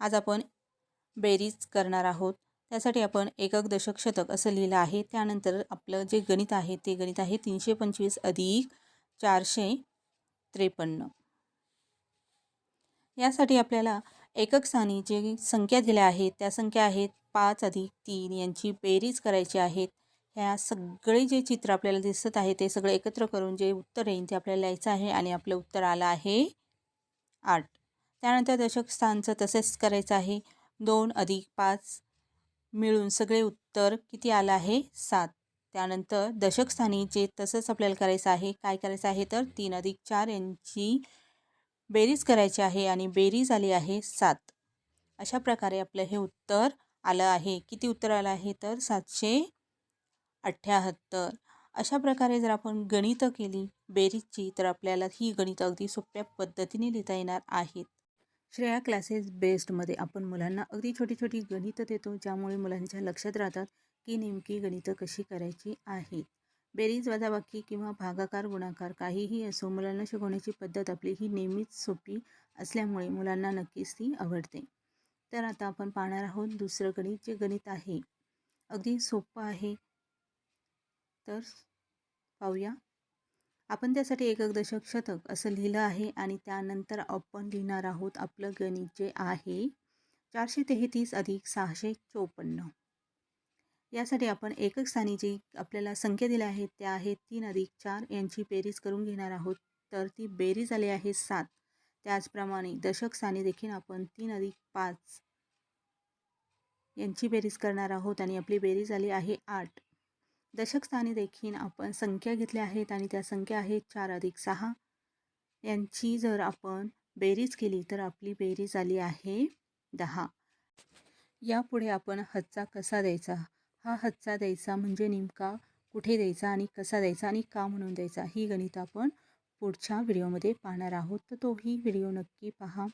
आज आपण बेरीज करणार आहोत. त्यासाठी आपण एकक दशक शतक असं लिहिलं आहे. त्यानंतर आपलं जे गणित आहे ते गणित आहे तीनशे पंचवीस अधिक चारशे त्रेपन्न. यासाठी आपल्याला एकक स्थानी जे संख्या दिल्या आहेत त्या संख्या आहेत पाच अधिक तीन यांची बेरीज करायची आहेत. ह्या सगळे जे चित्र आपल्याला दिसत आहे ते सगळं एकत्र करून जे उत्तर येईल ते आपल्याला लिहायचं आहे आणि आपलं उत्तर आलं आहे आठ. त्यानंतर दशक स्थानचं तसेच करायचं आहे. दोन अधिक पाच मिळून सगळे उत्तर किती आलं आहे? सात. त्यानंतर दशक स्थानी जे तसंच आपल्याला करायचं आहे काय करायचं आहे? तर तीन अधिक चार यांची बेरीज करायची आहे आणि बेरीज आली आहे सात. अशा प्रकारे आपलं हे उत्तर आलं आहे. किती उत्तर आलं आहे? तर सातशे अठ्ठ्याहत्तर अशा प्रकारे जर आपण गणितं केली बेरीजची तर आपल्याला ही गणितं अगदी सोप्या पद्धतीने लिहिता येणार आहेत. श्रेया क्लासेस बेस्डमध्ये आपण मुलांना अगदी छोटी छोटी गणितं देतो ज्यामुळे मुलांच्या लक्षात राहतात की नेमकी गणितं कशी करायची आहेत बेरीज वजाबाकी किंवा भागाकार गुणाकार काहीही असो मुलांना शिकवण्याची पद्धत आपली ही नेहमीच सोपी असल्यामुळे मुलांना नक्कीच ती आवडते. तर आता आपण पाहणार आहोत दुसरं गणित जे गणित आहे. अगदी सोपं आहे. तर पाहूया. आपण त्यासाठी एकक दशक शतक असं लिहिलं आहे आणि त्यानंतर आपण लिहिणार आहोत आपलं गणित जे आहे चारशे तेहतीस अधिक सहाशे चोपन्न. यासाठी आपण एकक स्थानी जी आपल्याला संख्या दिल्या आहेत त्या आहेत तीन अधिक चार यांची बेरीज करून घेणार आहोत. तर ती बेरीज आली आहे सात. त्याचप्रमाणे दशक स्थानी देखील आपण तीन अधिक पाच यांची बेरीज करणार आहोत आणि आपली बेरीज आली आहे आठ. दशकस्थाने देखील आपण संख्या घेतल्या आहेत आणि त्या संख्या आहेत चार अधिक सहा. यांची जर आपण बेरीज केली तर आपली बेरीज आली आहे दहा. यापुढे आपण हच्चा कसा द्यायचा? हा हच्चा द्यायचा म्हणजे नेमका कुठे द्यायचा आणि कसा द्यायचा आणि का म्हणून द्यायचा ही गणित आपण पुढच्या व्हिडिओमध्ये पाहणार आहोत. तर तोही व्हिडिओ नक्की पहा.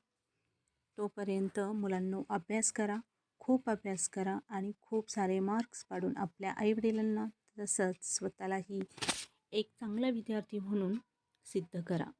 तोपर्यंत मुलांनो अभ्यास करा खूप अभ्यास करा आणि खूप सारे मार्क्स पाडून आपल्या आईवडिलांना तसंच स्वतःलाही एक चांगला विद्यार्थी म्हणून सिद्ध करा.